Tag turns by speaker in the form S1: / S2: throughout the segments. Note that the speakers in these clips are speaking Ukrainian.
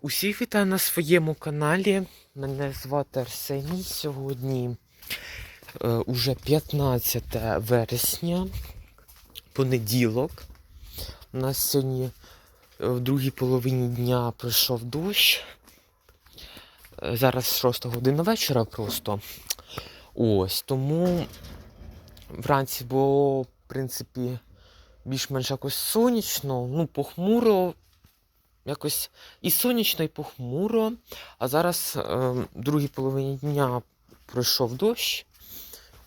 S1: Усіх вітаю на своєму каналі. Мене звати Арсеній. Сьогодні е, уже 15 вересня, понеділок. У нас сьогодні е, в другій половині дня прийшов дощ. Е, Зараз 6 година вечора просто. Ось, тому вранці було, в принципі, більш-менш якось сонячно, ну, похмуро, якось і сонячно, і похмуро. А зараз е, в другій половині дня пройшов дощ.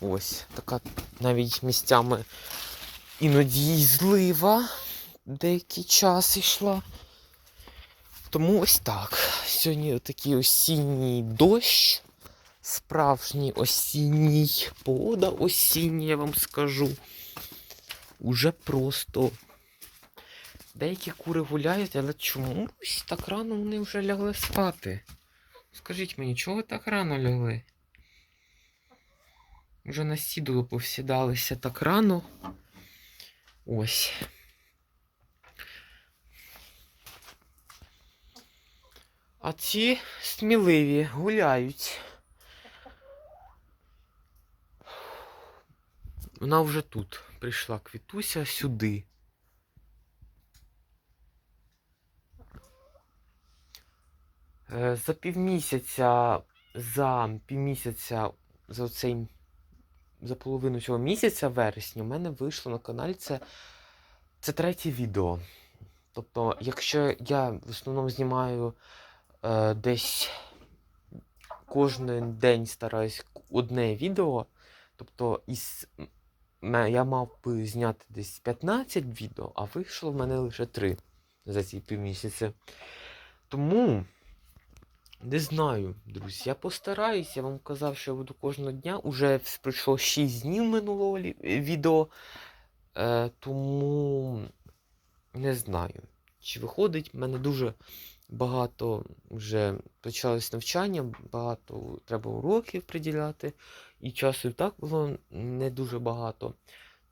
S1: Ось така навіть місцями іноді й злива деякий час йшла. Тому ось так. Сьогодні такий осінній дощ. Справжній осінній погода осіння, я вам скажу. Уже просто Деякі кури гуляють, але чомусь так рано вони вже лягли спати. Скажіть мені, чого ви так рано лягли? Вже на сідало повсідалися так рано. Ось. А ці сміливі гуляють. Вона вже тут прийшла квітуся сюди. За півмісяця, за півмісяця, за цей, за половину цього місяця, вересня, у мене вийшло на каналі це, це третє відео. Тобто, якщо я в основному знімаю е, десь кожен день стараюсь одне відео, тобто із, я мав би зняти десь 15 відео, а вийшло в мене лише 3 за ці півмісяця. Тому. Не знаю, друзі. Я постараюсь, я вам казав, що я буду кожного дня. Уже пройшло 6 днів минулого е, відео. Е, тому не знаю, чи виходить. У мене дуже багато вже почалось навчання, багато треба уроків приділяти. І часу і так було не дуже багато.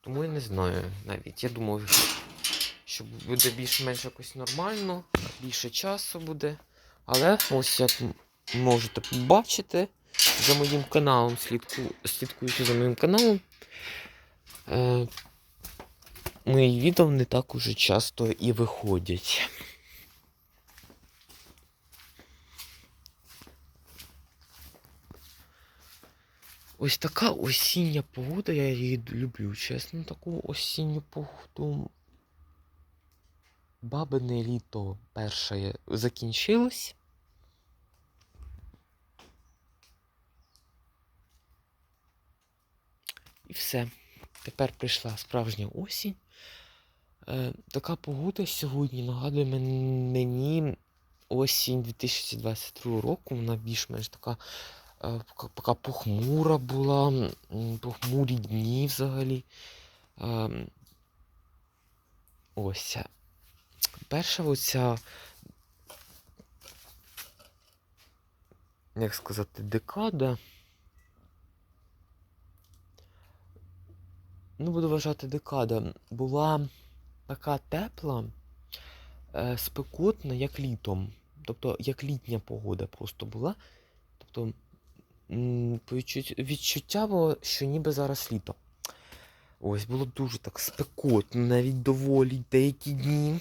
S1: Тому я не знаю навіть. Я думав, що буде більш-менш якось нормально, більше часу буде. Але ось як можете побачити, за моїм каналом, слідку, слідкуючи за моїм каналом, е, мої відео не так уже часто і виходять. Ось така осіння погода, я її люблю, чесно, таку осінню погоду. Бабине літо перше закінчилось. І все. Тепер прийшла справжня осінь. Е, така погода сьогодні нагадує мен- мені осінь 2022 року. Вона більш-менш така, е, пока похмура була, похмурі дні взагалі. Е, ось. Перша оця, як сказати, декада. Ну, буду вважати декада. Була така тепла, е, спекотна, як літом. Тобто, як літня погода просто була. Тобто, відчуття було, що ніби зараз літо. Ось, було дуже так спекотно, навіть доволі деякі дні.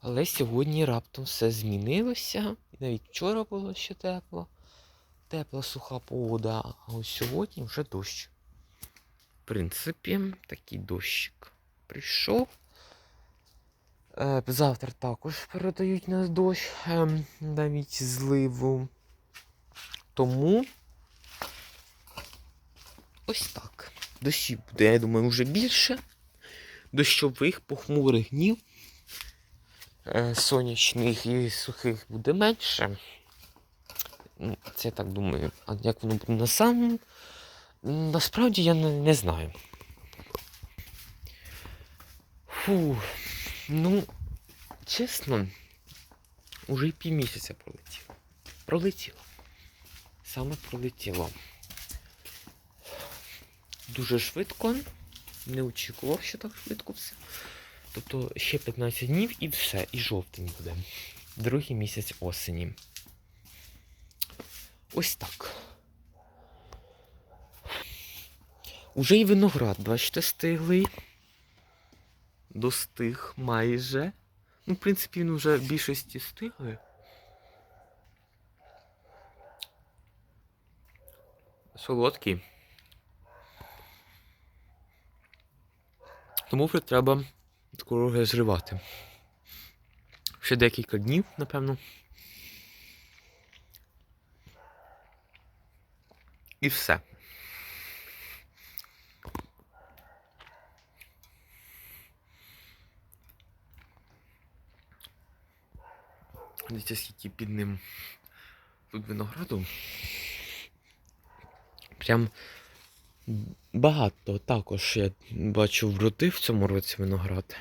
S1: Але сьогодні раптом все змінилося. Навіть вчора було ще тепло. Тепла суха погода, а ось сьогодні вже дощ. В принципі, такий дощик прийшов. Е, завтра також передають нас дощ, ем, навіть зливу. Тому ось так. Дощів буде, я думаю, вже більше. Дощових похмурих днів. Е, сонячних і сухих буде менше. Ну, Це я так думаю. А як воно буде на самому? Насправді я не, знаю. Фу. Ну, чесно, уже й півмісяця пролетіло. Пролетіло. Саме пролетіло. Дуже швидко. Не очікував, що так швидко все. Тобто ще 15 днів і все, і жовтень буде. другий місяць осені. Ось так. Уже і виноград, бачите, стиглий. Достиг майже. Ну, в принципі, він вже в більшості стиглий. Солодкий. Тому вже треба скоро вже зривати. Ще декілька днів, напевно. І все. Дивіться, скільки під ним тут винограду. Прям багато також я бачу вродив в цьому році виноград.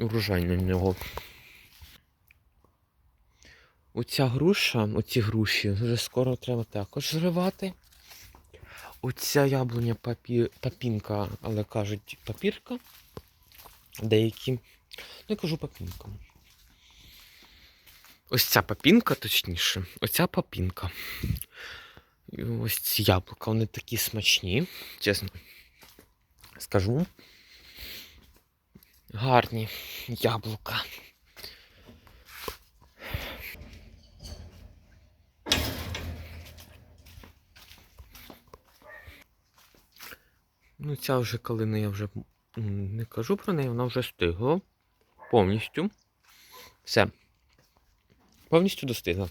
S1: Урожай на нього. Оця груша, оці груші вже скоро треба також зривати. Оця яблуня папі... папінка, але кажуть папірка. Деякі. Ну, я кажу папінка. Ось ця папінка, точніше. Оця папінка. Ось ці яблука, вони такі смачні, чесно. Скажу. Гарні яблука. Ну, ця вже калина я вже не кажу про неї, вона вже стигла. Повністю. Все. Повністю достигла.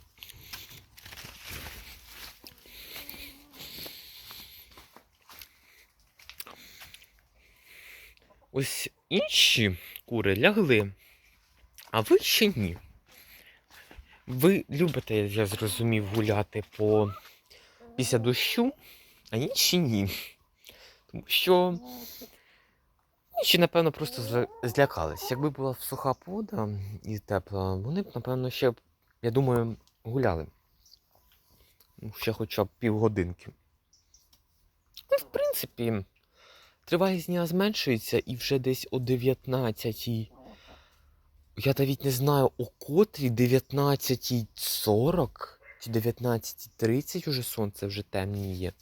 S1: Ось інші кури лягли, а ви ще ні. Ви любите, я зрозумів, гуляти по після дощу, а інші ні. Тому що інші, напевно, просто злякались. Якби була суха погода і тепла, вони б, напевно, ще, я думаю, гуляли. Ще хоча б півгодинки. Ну, в принципі, тривалість дня зменшується і вже десь о 19 Я навіть не знаю, о котрій 19.40 чи 19.30 уже сонце вже темніє.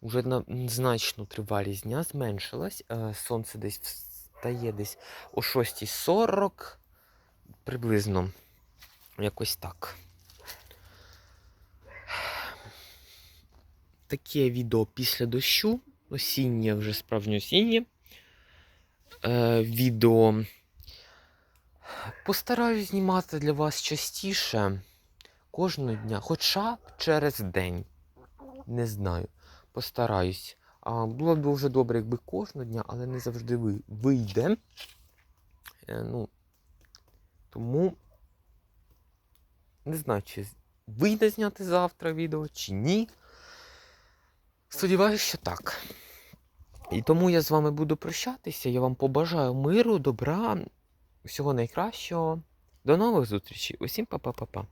S1: Уже на, значно тривалість дня зменшилась. Е, Сонце десь встає десь о 6.40 приблизно. Якось так. Таке відео після дощу. Осіннє, вже справжнє осіннє. Е, відео. Постараюсь знімати для вас частіше. Кожного дня, хоча б через день. Не знаю. Постараюсь. А, було б дуже добре, якби кожного дня, але не завжди ви- вийде. Е, ну, тому не знаю, чи вийде зняти завтра відео, чи ні. Сподіваюся, що так. І тому я з вами буду прощатися. Я вам побажаю миру, добра, всього найкращого. До нових зустрічей. Усім па-па-па-па.